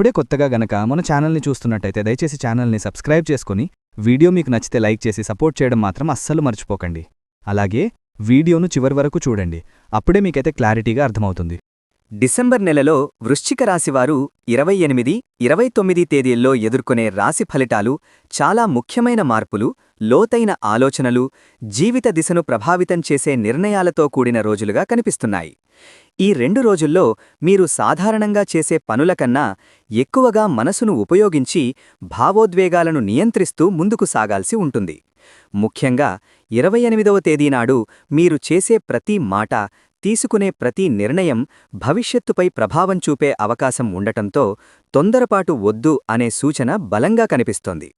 ఇప్పుడే కొత్తగా గనక మన ఛానల్ని చూస్తున్నట్టయితే దయచేసి ఛానల్ని సబ్స్క్రైబ్ చేసుకుని వీడియో మీకు నచ్చితే లైక్ చేసి సపోర్ట్ చేయడం మాత్రం అస్సలు మర్చిపోకండి. అలాగే వీడియోను చివరి వరకు చూడండి. అప్పుడే మీకైతే క్లారిటీగా అర్థమవుతుంది. డిసెంబర్ నెలలో వృశ్చిక రాశివారు ఇరవై ఎనిమిది ఇరవై తొమ్మిది తేదీల్లో ఎదుర్కొనే రాశి ఫలితాలు చాలా ముఖ్యమైన మార్పులు లోతైన ఆలోచనలు జీవిత దిశను ప్రభావితం చేసే నిర్ణయాలతో కూడిన రోజులుగా కనిపిస్తున్నాయి. ఈ రెండు రోజుల్లో మీరు సాధారణంగా చేసే పనులకన్నా ఎక్కువగా మనసును ఉపయోగించి భావోద్వేగాలను నియంత్రిస్తూ ముందుకు సాగాల్సి ఉంటుంది. ముఖ్యంగా ఇరవై ఎనిమిదవ తేదీనాడు మీరు చేసే ప్రతి మాట తీసుకునే ప్రతి నిర్ణయం భవిష్యత్తుపై ప్రభావం చూపే అవకాశం ఉండటంతో తొందరపాటు వద్దు అనే సూచన బలంగా కనిపిస్తోంది.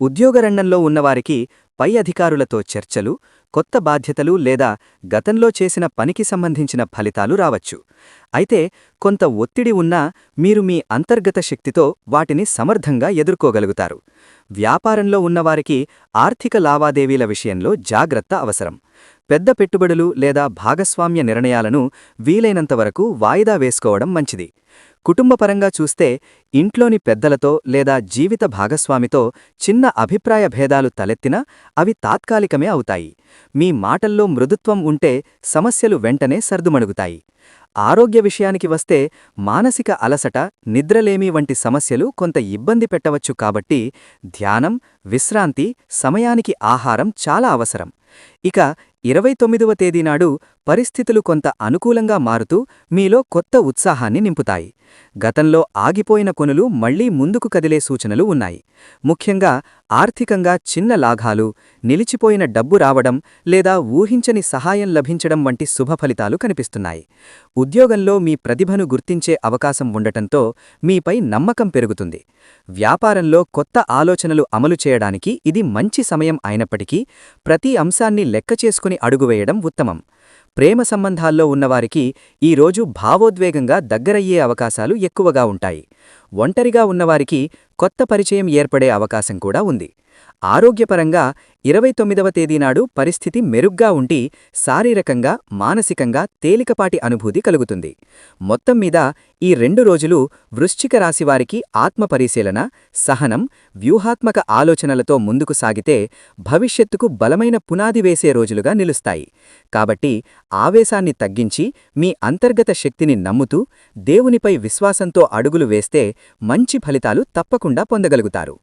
ఉద్యోగరంగంలో ఉన్నవారికి పై అధికారులతో చర్చలు కొత్త బాధ్యతలు లేదా గతంలో చేసిన పనికి సంబంధించిన ఫలితాలు రావచ్చు. అయితే కొంత ఒత్తిడి ఉన్నా మీరు మీ అంతర్గత శక్తితో వాటిని సమర్థంగా ఎదుర్కోగలుగుతారు. వ్యాపారంలో ఉన్నవారికి ఆర్థిక లావాదేవీల విషయంలో జాగ్రత్త అవసరం. పెద్ద పెట్టుబడులు లేదా భాగస్వామ్య నిర్ణయాలను వీలైనంతవరకు వాయిదా వేసుకోవడం మంచిది. కుటుంబపరంగా చూస్తే ఇంట్లోని పెద్దలతో లేదా జీవిత భాగస్వామితో చిన్న అభిప్రాయ భేదాలు తలెత్తినా అవి తాత్కాలికమే అవుతాయి. మీ మాటల్లో మృదుత్వం ఉంటే సమస్యలు వెంటనే సర్దుమణుగుతాయి. ఆరోగ్య విషయానికి వస్తే మానసిక అలసట నిద్రలేమి వంటి సమస్యలు కొంత ఇబ్బంది పెట్టవచ్చు కాబట్టి ధ్యానం విశ్రాంతి సమయానికి ఆహారం చాలా అవసరం. ఇక ఇరవై తొమ్మిదవ తేదీనాడు పరిస్థితులు కొంత అనుకూలంగా మారుతూ మీలో కొత్త ఉత్సాహాన్ని నింపుతాయి. గతంలో ఆగిపోయిన కొనులు మళ్ళీ ముందుకు కదిలే సూచనలు ఉన్నాయి. ముఖ్యంగా ఆర్థికంగా చిన్న లాఘాలు నిలిచిపోయిన డబ్బు రావడం లేదా ఊహించని సహాయం లభించడం వంటి శుభ ఫలితాలు కనిపిస్తున్నాయి. ఉద్యోగంలో మీ ప్రతిభను గుర్తించే అవకాశం ఉండటంతో మీపై నమ్మకం పెరుగుతుంది. వ్యాపారంలో కొత్త ఆలోచనలు అమలు చేయడానికి ఇది మంచి సమయం అయినప్పటికీ ప్రతి అంశాన్ని లెక్క చేసుకుని అడుగువేయడం ఉత్తమం. ప్రేమ సంబంధాల్లో ఉన్నవారికి ఈరోజు భావోద్వేగంగా దగ్గరయ్యే అవకాశాలు ఎక్కువగా ఉంటాయి. ఒంటరిగా ఉన్నవారికి కొత్త పరిచయం ఏర్పడే అవకాశం కూడా ఉంది. ఆరోగ్యపరంగా ఇరవై తొమ్మిదవ తేదీనాడు పరిస్థితి మెరుగ్గా ఉండి శారీరకంగా మానసికంగా తేలికపాటి అనుభూతి కలుగుతుంది. మొత్తం మీద ఈ రెండు రోజులు వృశ్చిక రాశివారికి ఆత్మపరిశీలన సహనం వ్యూహాత్మక ఆలోచనలతో ముందుకు సాగితే భవిష్యత్తుకు బలమైన పునాది వేసే రోజులుగా నిలుస్తాయి. కాబట్టి ఆవేశాన్ని తగ్గించి మీ అంతర్గత శక్తిని నమ్ముతూ దేవునిపై విశ్వాసంతో అడుగులు వేస్తే మంచి ఫలితాలు తప్పకుండా పొందగలుగుతారు.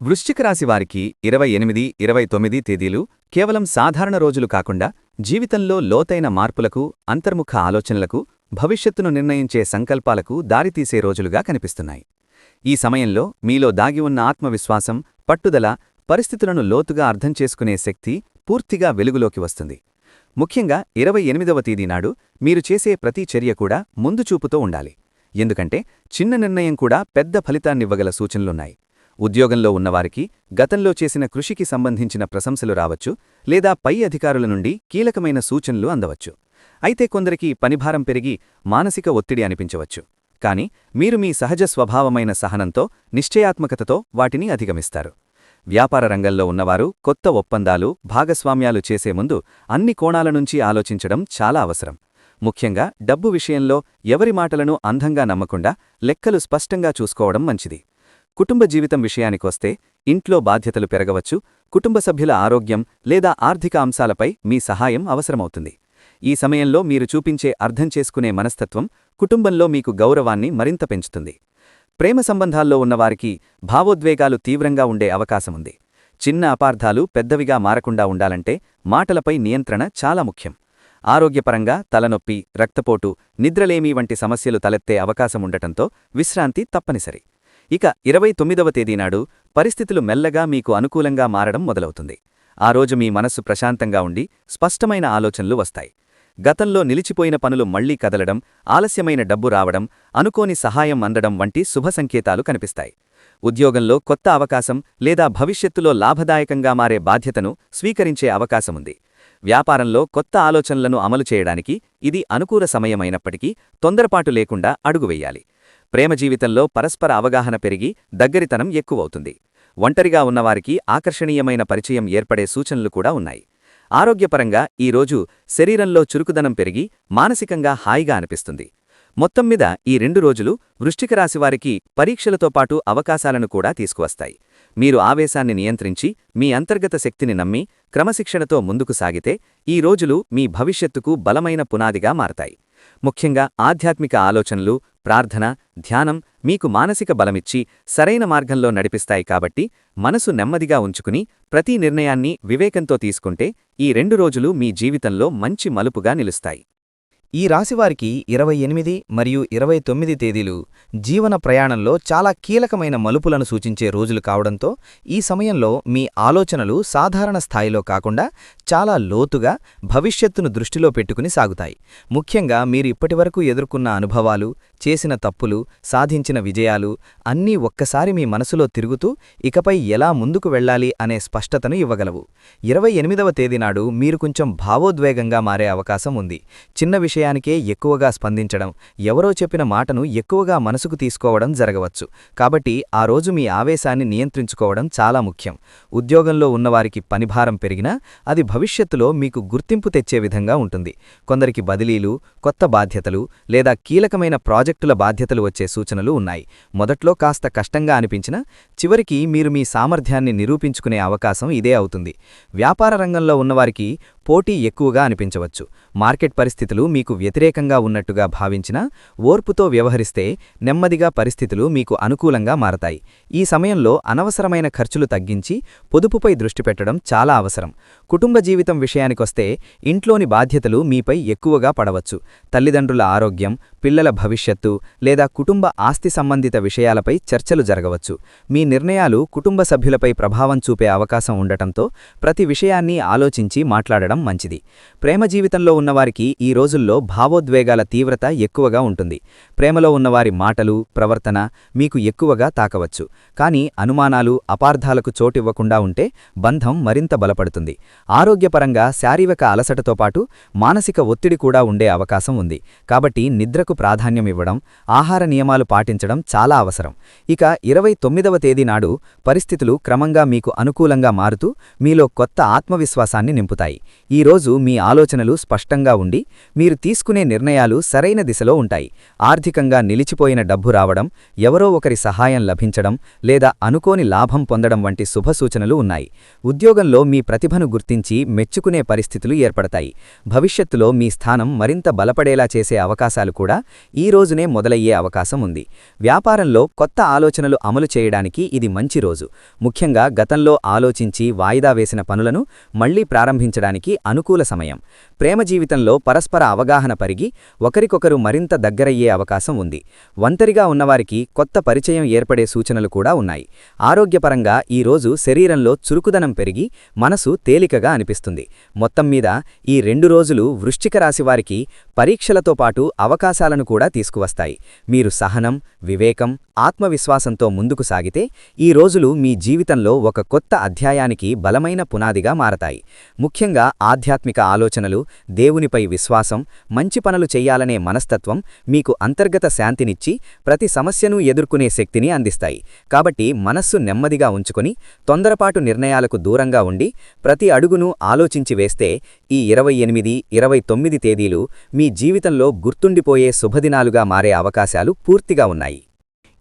వృశ్చిక రాశి వారికి ఇరవై ఎనిమిది ఇరవై తొమ్మిది తేదీలు కేవలం సాధారణ రోజులు కాకుండా జీవితంలో లోతైన మార్పులకు అంతర్ముఖ ఆలోచనలకు భవిష్యత్తును నిర్ణయించే సంకల్పాలకు దారితీసే రోజులుగా కనిపిస్తున్నాయి. ఈ సమయంలో మీలో దాగి ఉన్న ఆత్మవిశ్వాసం పట్టుదల పరిస్థితులను లోతుగా అర్థం చేసుకునే శక్తి పూర్తిగా వెలుగులోకి వస్తుంది. ముఖ్యంగా ఇరవై ఎనిమిదవ తేదీనాడు మీరు చేసే ప్రతి చర్య కూడా ముందుచూపుతో ఉండాలి. ఎందుకంటే చిన్న నిర్ణయం కూడా పెద్ద ఫలితాన్నివ్వగల సూచనలున్నాయి. ఉద్యోగంలో ఉన్నవారికి గతంలో చేసిన కృషికి సంబంధించిన ప్రశంసలు రావచ్చు లేదా పై అధికారుల నుండి కీలకమైన సూచనలు అందవచ్చు. అయితే కొందరికి పనిభారం పెరిగి మానసిక ఒత్తిడి అనిపించవచ్చు. కాని మీరు మీ సహజ స్వభావమైన సహనంతో నిశ్చయాత్మకతతో వాటిని అధిగమిస్తారు. వ్యాపార రంగంలో ఉన్నవారు కొత్త ఒప్పందాలు భాగస్వామ్యాలు చేసే ముందు అన్ని కోణాల నుంచి ఆలోచించడం చాలా అవసరం. ముఖ్యంగా డబ్బు విషయంలో ఎవరి మాటలను అంధంగా నమ్మకుండా లెక్కలు స్పష్టంగా చూసుకోవడం మంచిది. కుటుంబ జీవితం విషయానికొస్తే ఇంట్లో బాధ్యతలు పెరగవచ్చు కుటుంబ సభ్యుల ఆరోగ్యం లేదా ఆర్థిక అంశాలపై మీ సహాయం అవసరమవుతుంది. ఈ సమయంలో మీరు చూపించే అర్థం చేసుకునే మనస్తత్వం కుటుంబంలో మీకు గౌరవాన్ని మరింత పెంచుతుంది. ప్రేమ సంబంధాల్లో ఉన్నవారికి భావోద్వేగాలు తీవ్రంగా ఉండే అవకాశముంది చిన్న అపార్థాలు పెద్దవిగా మారకుండా ఉండాలంటే మాటలపై నియంత్రణ చాలా ముఖ్యం. ఆరోగ్యపరంగా తలనొప్పి రక్తపోటు నిద్రలేమి వంటి సమస్యలు తలెత్తే అవకాశముండటంతో విశ్రాంతి తప్పనిసరి. ఇక ఇరవై తొమ్మిదవ తేదీనాడు పరిస్థితులు మెల్లగా మీకు అనుకూలంగా మారడం మొదలవుతుంది. ఆ రోజు మీ మనస్సు ప్రశాంతంగా ఉండి స్పష్టమైన ఆలోచనలు వస్తాయి. గతంలో నిలిచిపోయిన పనులు మళ్ళీ కదలడం ఆలస్యమైన డబ్బు రావడం అనుకోని సహాయం అందడం వంటి శుభ సంకేతాలు కనిపిస్తాయి. ఉద్యోగంలో కొత్త అవకాశం లేదా భవిష్యత్తులో లాభదాయకంగా మారే బాధ్యతను స్వీకరించే అవకాశముంది. వ్యాపారంలో కొత్త ఆలోచనలను అమలు చేయడానికి ఇది అనుకూల సమయమైనప్పటికీ తొందరపాటు లేకుండా అడుగువెయ్యాలి ప్రేమ జీవితంలో పరస్పర అవగాహన పెరిగి దగ్గరితనం ఎక్కువవుతుంది. ఒంటరిగా ఉన్నవారికి ఆకర్షణీయమైన పరిచయం ఏర్పడే సూచనలు కూడా ఉన్నాయి. ఆరోగ్యపరంగా ఈరోజు శరీరంలో చురుకుదనం పెరిగి మానసికంగా హాయిగా అనిపిస్తుంది. మొత్తం మీద ఈ రెండు రోజులు వృష్టికరాశివారికి పరీక్షలతో పాటు అవకాశాలను కూడా తీసుకువస్తాయి. మీరు ఆవేశాన్ని నియంత్రించి మీ అంతర్గత శక్తిని నమ్మి క్రమశిక్షణతో ముందుకు సాగితే ఈ రోజులు మీ భవిష్యత్తుకు బలమైన పునాదిగా మారతాయి. ముఖ్యంగా ఆధ్యాత్మిక ఆలోచనలు ప్రార్థన ధ్యానం మీకు మానసిక బలమిచ్చి సరైన మార్గంలో నడిపిస్తాయి కాబట్టి మనసు నెమ్మదిగా ఉంచుకుని ప్రతి నిర్ణయాన్ని వివేకంతో తీసుకుంటే ఈ రెండు రోజులు మీ జీవితంలో మంచి మలుపుగా నిలుస్తాయి. ఈ రాశివారికి ఇరవై ఎనిమిది మరియు ఇరవై తొమ్మిది తేదీలు జీవన ప్రయాణంలో చాలా కీలకమైన మలుపులను సూచించే రోజులు కావడంతో ఈ సమయంలో మీ ఆలోచనలు సాధారణ స్థాయిలో కాకుండా చాలా లోతుగా భవిష్యత్తును దృష్టిలో పెట్టుకుని సాగుతాయి. ముఖ్యంగా మీరు ఇప్పటివరకు ఎదుర్కొన్న అనుభవాలు చేసిన తప్పులు సాధించిన విజయాలు అన్నీ ఒక్కసారి మీ మనసులో తిరుగుతూ ఇకపై ఎలా ముందుకు వెళ్ళాలి అనే స్పష్టతను ఇవ్వగలవు. ఇరవై ఎనిమిదవ తేదీనాడు మీరు కొంచెం భావోద్వేగంగా మారే అవకాశం ఉంది. చిన్న విషయం విషయానికే ఎక్కువగా స్పందించడం ఎవరో చెప్పిన మాటను ఎక్కువగా మనసుకు తీసుకోవడం జరగవచ్చు. కాబట్టి ఆ రోజు మీ ఆవేశాన్ని నియంత్రించుకోవడం చాలా ముఖ్యం. ఉద్యోగంలో ఉన్నవారికి పనిభారం పెరిగినా అది భవిష్యత్తులో మీకు గుర్తింపు తెచ్చే విధంగా ఉంటుంది. కొందరికి బదిలీలు కొత్త బాధ్యతలు లేదా కీలకమైన ప్రాజెక్టుల బాధ్యతలు వచ్చే సూచనలు ఉన్నాయి. మొదట్లో కాస్త కష్టంగా అనిపించినా చివరికి మీరు మీ సామర్థ్యాన్ని నిరూపించుకునే అవకాశం ఇదే అవుతుంది. వ్యాపార రంగంలో ఉన్నవారికి పోటీ ఎక్కువగా అనిపించవచ్చు. మార్కెట్ పరిస్థితులు మీకు వ్యతిరేకంగా ఉన్నట్టుగా భావించినా ఓర్పుతో వ్యవహరిస్తే నెమ్మదిగా పరిస్థితులు మీకు అనుకూలంగా మారతాయి. ఈ సమయంలో అనవసరమైన ఖర్చులు తగ్గించి పొదుపుపై దృష్టి పెట్టడం చాలా అవసరం. కుటుంబ జీవితం విషయానికొస్తే ఇంట్లోని బాధ్యతలు మీపై ఎక్కువగా పడవచ్చు. తల్లిదండ్రుల ఆరోగ్యం పిల్లల భవిష్యత్తు లేదా కుటుంబ ఆస్తి సంబంధిత విషయాలపై చర్చలు జరగవచ్చు. మీ నిర్ణయాలు కుటుంబ సభ్యులపై ప్రభావం చూపే అవకాశం ఉండటంతో ప్రతి విషయాన్ని ఆలోచించి మాట్లాడడం మంచిది. ప్రేమ జీవితంలో ఉన్నవారికి ఈ రోజుల్లో భావోద్వేగాల తీవ్రత ఎక్కువగా ఉంటుంది. ప్రేమలో ఉన్నవారి మాటలు ప్రవర్తన మీకు ఎక్కువగా తాకవచ్చు. కానీ అనుమానాలు అపార్థాలకు చోటివ్వకుండా ఉంటే బంధం మరింత బలపడుతుంది. ఆరోగ్యపరంగా శారీరక అలసటతో పాటు మానసిక ఒత్తిడి కూడా ఉండే అవకాశం ఉంది. కాబట్టి నిద్రకు ప్రాధాన్యం ఇవ్వడం ఆహార నియమాలు పాటించడం చాలా అవసరం. ఇక ఇరవై తొమ్మిదవ తేదీ నాడు పరిస్థితులు క్రమంగా మీకు అనుకూలంగా మారుతూ మీలో కొత్త ఆత్మవిశ్వాసాన్ని నింపుతాయి. ఈ రోజు మీ ఆలోచనలు స్పష్టంగా ఉండి మీరు తీసుకునే నిర్ణయాలు సరైన దిశలో ఉంటాయి. ఆర్థికంగా నిలిచిపోయిన డబ్బు రావడం ఎవరో ఒకరి సహాయం లభించడం లేదా అనుకోని లాభం పొందడం వంటి శుభసూచనలు ఉన్నాయి. ఉద్యోగంలో మీ ప్రతిభను గుర్తించి మెచ్చుకునే పరిస్థితులు ఏర్పడతాయి. భవిష్యత్తులో మీ స్థానం మరింత బలపడేలా చేసే అవకాశాలు కూడా ఈ రోజునే మొదలయ్యే అవకాశం ఉంది. వ్యాపారంలో కొత్త ఆలోచనలు అమలు చేయడానికి ఇది మంచి రోజు. ముఖ్యంగా గతంలో ఆలోచించి వాయిదా వేసిన పనులను మళ్ళీ ప్రారంభించడానికి అనుకూల సమయం. ప్రేమ జీవితంలో పరస్పర అవగాహన పరిగి ఒకరికొకరు మరింత దగ్గరయ్యే అవకాశం ఉంది. ఒంటరిగా ఉన్నవారికి కొత్త పరిచయం ఏర్పడే సూచనలు కూడా ఉన్నాయి. ఆరోగ్యపరంగా ఈ రోజు శరీరంలో చురుకుదనం పెరిగి మనసు తేలికగా అనిపిస్తుంది. మొత్తం మీద ఈ రెండు రోజులు వృశ్చిక రాశివారికి పరీక్షలతో పాటు అవకాశాలను కూడా తీసుకువస్తాయి. మీరు సహనం వివేకం ఆత్మవిశ్వాసంతో ముందుకు సాగితే ఈ రోజులు మీ జీవితంలో ఒక కొత్త అధ్యాయానికి బలమైన పునాదిగా మారతాయి. ముఖ్యంగా ఆధ్యాత్మిక ఆలోచనలు దేవునిపై విశ్వాసం మంచి పనులు చెయ్యాలనే మనస్తత్వం మీకు అంతర్గత శాంతినిచ్చి ప్రతి సమస్యను ఎదుర్కొనే శక్తిని అందిస్తాయి. కాబట్టి మనస్సు నెమ్మదిగా ఉంచుకొని తొందరపాటు నిర్ణయాలకు దూరంగా ఉండి ప్రతి అడుగు నాలుగును ఆలోచించి వేస్తే ఈ ఇరవై ఎనిమిది ఇరవై తొమ్మిది తేదీలు మీ జీవితంలో గుర్తుండిపోయే శుభదినాలుగా మారే అవకాశాలు పూర్తిగా ఉన్నాయి.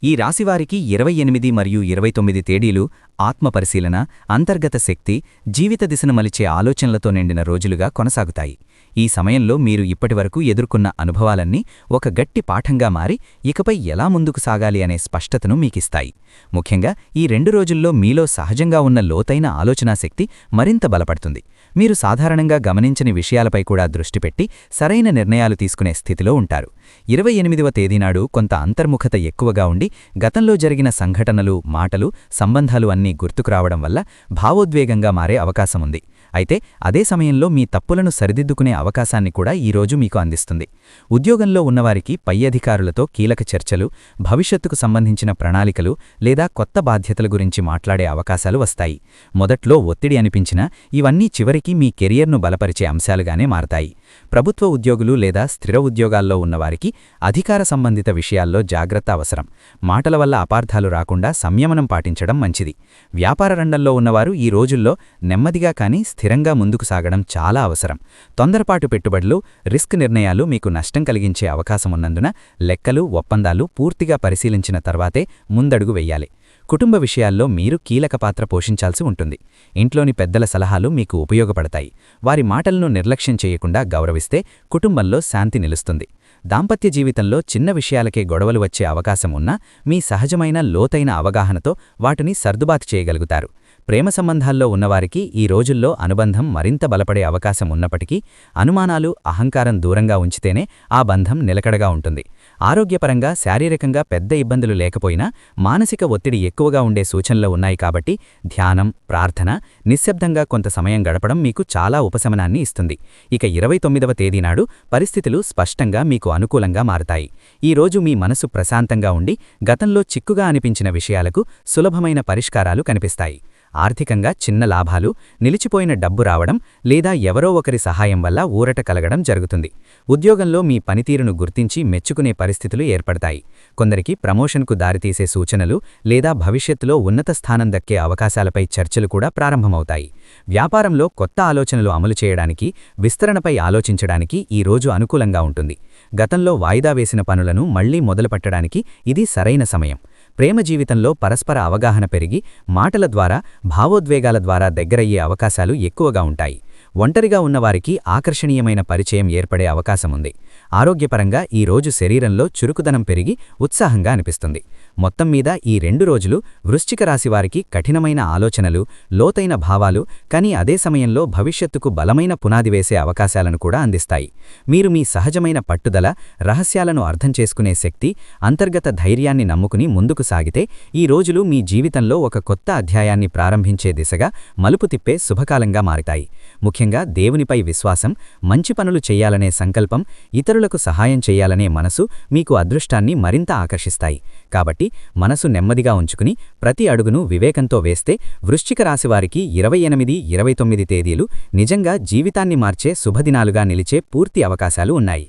ఈ రాశివారికి ఇరవై ఎనిమిది మరియు ఇరవై తొమ్మిది తేదీలు ఆత్మపరిశీలన అంతర్గత శక్తి జీవిత దిశను మలిచే ఆలోచనలతో నిండిన రోజులుగా కొనసాగుతాయి. ఈ సమయంలో మీరు ఇప్పటివరకు ఎదుర్కొన్న అనుభవాలన్నీ ఒక గట్టి పాఠంగా మారి ఇకపై ఎలా ముందుకు సాగాలి అనే స్పష్టతను మీకిస్తాయి. ముఖ్యంగా ఈ రెండు రోజుల్లో మీలో సహజంగా ఉన్న లోతైన ఆలోచనాశక్తి మరింత బలపడుతుంది. మీరు సాధారణంగా గమనించని విషయాలపై కూడా దృష్టి పెట్టి సరైన నిర్ణయాలు తీసుకునే స్థితిలో ఉంటారు. ఇరవై ఎనిమిదవ తేదీనాడు కొంత అంతర్ముఖత ఎక్కువగా ఉండి గతంలో జరిగిన సంఘటనలు మాటలు సంబంధాలు అన్నీ గుర్తుకురావడం వల్ల భావోద్వేగంగా మారే అవకాశముంది. అయితే అదే సమయంలో మీ తప్పులను సరిదిద్దుకునే అవకాశాన్ని కూడా ఈరోజు మీకు అందిస్తుంది. ఉద్యోగంలో ఉన్నవారికి పై అధికారులతో కీలక చర్చలు భవిష్యత్తుకు సంబంధించిన ప్రణాళికలు లేదా కొత్త బాధ్యతల గురించి మాట్లాడే అవకాశాలు వస్తాయి. మొదట్లో ఒత్తిడి అనిపించినా ఇవన్నీ చివరికి మీ కెరియర్ను బలపరిచే అంశాలుగానే మారతాయి. ప్రభుత్వ ఉద్యోగులు లేదా స్థిర ఉద్యోగాల్లో ఉన్నవారికి అధికార సంబంధిత విషయాల్లో జాగ్రత్త అవసరం. మాటల వల్ల అపార్థాలు రాకుండా సంయమనం పాటించడం మంచిది. వ్యాపార రంగంలో ఉన్నవారు ఈ రోజుల్లో నెమ్మదిగా కానీ స్థిరంగా ముందుకు సాగడం చాలా అవసరం. తొందరపాటు పెట్టుబడులు రిస్క్ నిర్ణయాలు మీకు నష్టం కలిగించే అవకాశమున్నందున లెక్కలు ఒప్పందాలు పూర్తిగా పరిశీలించిన తర్వాతే ముందడుగు వెయ్యాలి కుటుంబ విషయాల్లో మీరు కీలక పాత్ర పోషించాల్సి ఉంటుంది. ఇంట్లోని పెద్దల సలహాలు మీకు ఉపయోగపడతాయి. వారి మాటలను నిర్లక్ష్యం చేయకుండా గౌరవిస్తే కుటుంబంలో శాంతి నిలుస్తుంది. దాంపత్య జీవితంలో చిన్న విషయాలకే గొడవలు వచ్చే అవకాశం ఉన్నా మీ సహజమైన లోతైన అవగాహనతో వాటిని సర్దుబాటు చేయగలుగుతారు. ప్రేమ సంబంధాల్లో ఉన్నవారికి ఈ రోజుల్లో అనుబంధం మరింత బలపడే అవకాశం ఉన్నప్పటికీ అనుమానాలు అహంకారం దూరంగా ఉంచితేనే ఆ బంధం నిలకడగా ఉంటుంది. ఆరోగ్యపరంగా శారీరకంగా పెద్ద ఇబ్బందులు లేకపోయినా మానసిక ఒత్తిడి ఎక్కువగా ఉండే సూచనలు ఉన్నాయి కాబట్టి ధ్యానం ప్రార్థన నిశ్శబ్దంగా కొంత సమయం గడపడం మీకు చాలా ఉపశమనాన్ని ఇస్తుంది. ఇక ఇరవై తొమ్మిదవ తేదీనాడు పరిస్థితులు స్పష్టంగా మీకు అనుకూలంగా మారతాయి. ఈరోజు మీ మనసు ప్రశాంతంగా ఉండి గతంలో చిక్కుగా అనిపించిన విషయాలకు సులభమైన పరిష్కారాలు కనిపిస్తాయి. ఆర్థికంగా చిన్న లాభాలు నిలిచిపోయిన డబ్బు రావడం లేదా ఎవరో ఒకరి సహాయం వల్ల ఊరట కలగడం జరుగుతుంది. ఉద్యోగంలో మీ పనితీరును గుర్తించి మెచ్చుకునే పరిస్థితులు ఏర్పడతాయి. కొందరికి ప్రమోషన్కు దారితీసే సూచనలు లేదా భవిష్యత్తులో ఉన్నత స్థానం దక్కే అవకాశాలపై చర్చలు కూడా ప్రారంభమవుతాయి. వ్యాపారంలో కొత్త ఆలోచనలు అమలు చేయడానికి విస్తరణపై ఆలోచించడానికి ఈ రోజు అనుకూలంగా ఉంటుంది. గతంలో వాయిదా వేసిన పనులను మళ్ళీ మొదలుపెట్టడానికి ఇది సరైన సమయం. ప్రేమ జీవితంలో పరస్పర అవగాహన పెరిగి మాటల ద్వారా భావోద్వేగాల ద్వారా దగ్గరయ్యే అవకాశాలు ఎక్కువగా ఉంటాయి. ఒంటరిగా ఉన్నవారికి ఆకర్షణీయమైన పరిచయం ఏర్పడే అవకాశముంది. ఆరోగ్యపరంగా ఈ రోజు శరీరంలో చురుకుదనం పెరిగి ఉత్సాహంగా అనిపిస్తుంది. మొత్తం మీద ఈ రెండు రోజులు వృశ్చిక రాశివారికి కఠినమైన ఆలోచనలు లోతైన భావాలు కానీ అదే సమయంలో భవిష్యత్తుకు బలమైన పునాది వేసే అవకాశాలను కూడా అందిస్తాయి. మీరు మీ సహజమైన పట్టుదల రహస్యాలను అర్థం చేసుకునే శక్తి అంతర్గత ధైర్యాన్ని నమ్ముకుని ముందుకు సాగితే ఈ రోజులు మీ జీవితంలో ఒక కొత్త అధ్యాయాన్ని ప్రారంభించే దిశగా మలుపు తిప్పే శుభకాలంగా మారుతాయి. ముఖ్యంగా దేవునిపై విశ్వాసం మంచి పనులు చేయాలనే సంకల్పం ఇతరులకు సహాయం చేయాలనే మనసు మీకు అదృష్టాన్ని మరింత ఆకర్షిస్తాయి. కాబట్టి మనసు నెమ్మదిగా ఉంచుకుని ప్రతి అడుగును వివేకంతో వేస్తే వృశ్చిక రాశివారికి ఇరవై ఎనిమిది ఇరవై తొమ్మిది తేదీలు నిజంగా జీవితాన్ని మార్చే శుభదినాలుగా నిలిచే పూర్తి అవకాశాలు ఉన్నాయి.